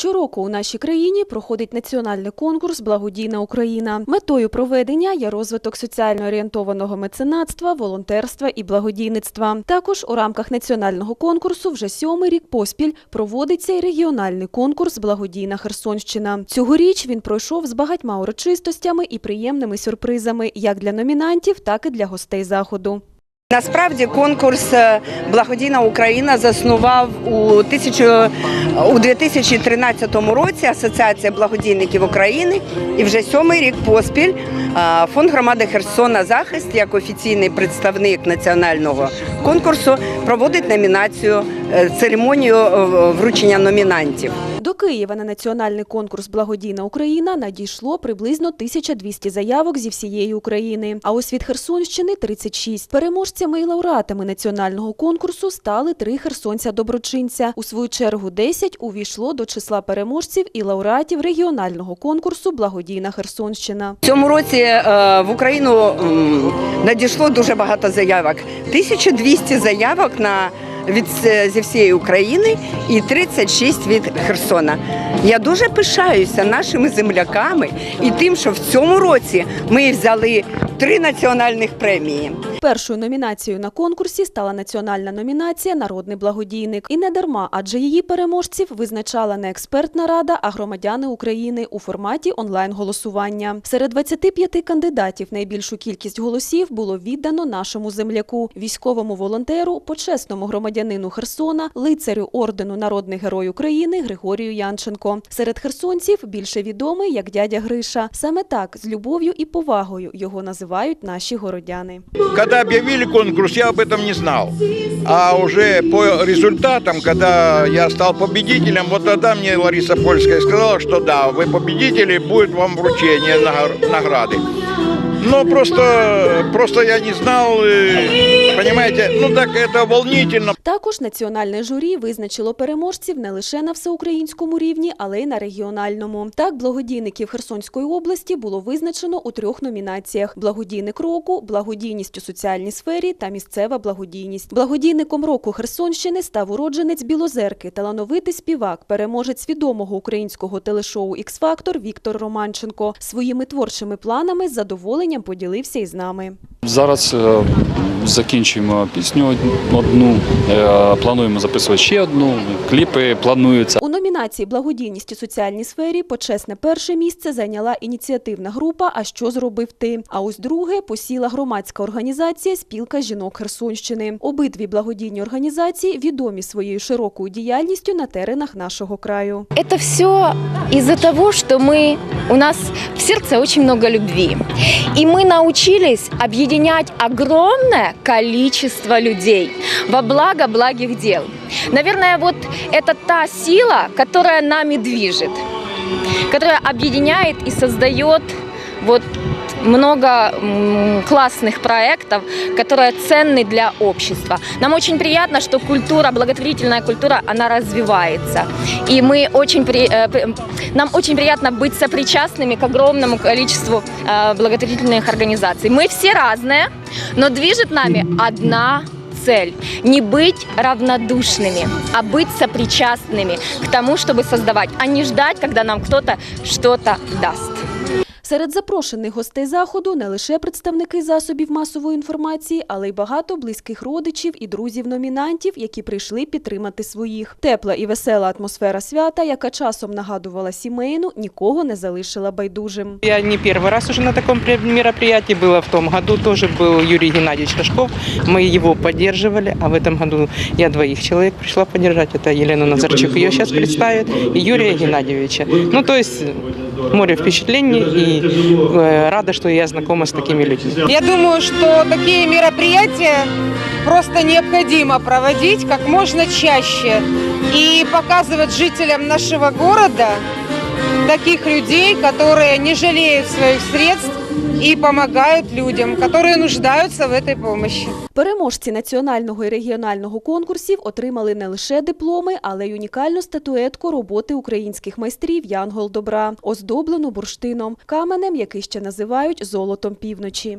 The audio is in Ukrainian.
Щороку у нашій країні проходить національний конкурс Благодійна Україна. Метою проведення є розвиток соціально орієнтованого меценатства, волонтерства і благодійництва. Також у рамках національного конкурсу вже сьомий рік поспіль проводиться і регіональний конкурс Благодійна Херсонщина. Цьогоріч він пройшов з багатьма урочистостями і приємними сюрпризами як для номінантів, так і для гостей заходу. Насправді конкурс е, Благодійна Україна заснував у, тисячу, у 2013 році Асоціація благодійників України і вже сьомий рік поспіль е, фонд громади Херсона Захист як офіційний представник національного конкурсу проводить номінацію е, церемонію вручення номінантів. До Києва на національний конкурс Благодійна Україна надійшло приблизно 1200 заявок зі всієї України. А ось від Херсонщини 36. Переможцями і лауреатами національного конкурсу стали три херсонця-доброчинця. У свою чергу 10 увійшло до числа переможців і лауреатів регіонального конкурсу Благодійна Херсонщина. В цьому році е, в Україну надійшло дуже багато заявок. 1200 заявок на від е, зі всієї України і 36 від Херсона. Я дуже пишаюся нашими земляками і тим, що в цьому році ми взяли три національних премії. Першою номінацією на конкурсі стала національна номінація Народний благодійник. І не дарма, адже її переможців визначала не експертна рада, а громадяни України у форматі онлайн-голосування. Серед 25 кандидатів найбільшу кількість голосів було віддано нашому земляку, військовому волонтеру, почесному громадянину Херсона, лицарю ордену Народний герой України Григорію Янченко. Серед херсонців більше відомий як дядя Гриша. Саме так з любов'ю і повагою його називають наші городяни. Когда объявили конкурс, я об этом не знал. А уже по результатам, когда я стал победителем, вот тогда мне Лариса Польская сказала, что да, вы победители, будет вам вручение нагар- награды. Но просто, просто я не знал, э, понимаете, ну так это волнительно. Також національне журі визначило переможців не лише на всеукраїнському рівні, але й на регіональному. Так, благодійників Херсонської області було визначено у трьох номінаціях: благодійник року, благодійність у соціальній сфері та місцева благодійність. Благодійником року Херсонщини став уродженець Білозерки, талановитий співак, переможець відомого українського телешоу «Ікс-фактор» Віктор Романченко. Своїми творчими планами з задоволенням поділився із нами. Зараз е, закінчуємо пісню одну, е, плануємо записувати ще одну, кліпи плануються. У номінації Благодійність у соціальній сфері почесне перше місце зайняла ініціативна група А що зробив ти? А ось друге посіла громадська організація Спілка жінок Херсонщини. Обидві благодійні організації відомі своєю широкою діяльністю на теренах нашого краю. Это все из-за того, что мы, у нас в сердце очень много любви. И мы научились объединять огромное количество людей во благо благих дел. Наверное, вот это та сила, которая нами движет, которая объединяет и создает вот много классных проектов, которые ценны для общества. Нам очень приятно, что культура, благотворительная культура, она развивается. И мы очень при- э, нам очень приятно быть сопричастными к огромному количеству э, благотворительных организаций. Мы все разные, но движет нами одна цель – не быть равнодушными, а быть сопричастными к тому, чтобы создавать, а не ждать, когда нам кто-то что-то даст. Серед запрошених гостей заходу не лише представники засобів масової інформації, але й багато близьких родичів і друзів номінантів, які прийшли підтримати своїх. Тепла і весела атмосфера свята, яка часом нагадувала сімейну, нікого не залишила байдужим. Я не первый раз уже на таком пре- мероприятии была. В том году тоже был Юрий Геннадьевич Рожков. Мы его поддерживали, а в этом году я двоих человек пришла поддержать. Это Елена Назарчук, ее сейчас представит, и Юрия Геннадьевича. Ну, то есть море впечатлений и э, рада, что я знакома с такими людьми. Я думаю, что такие мероприятия просто необходимо проводить как можно чаще и показывать жителям нашего города таких людей, которые не жалеют своих средств и помогают людям, которые нуждаются в этой помощи. Переможці національного і регіонального конкурсів отримали не лише дипломи, але й унікальну статуетку роботи українських майстрів Янгол добра, оздоблену бурштином, каменем, який ще називають золотом півночі.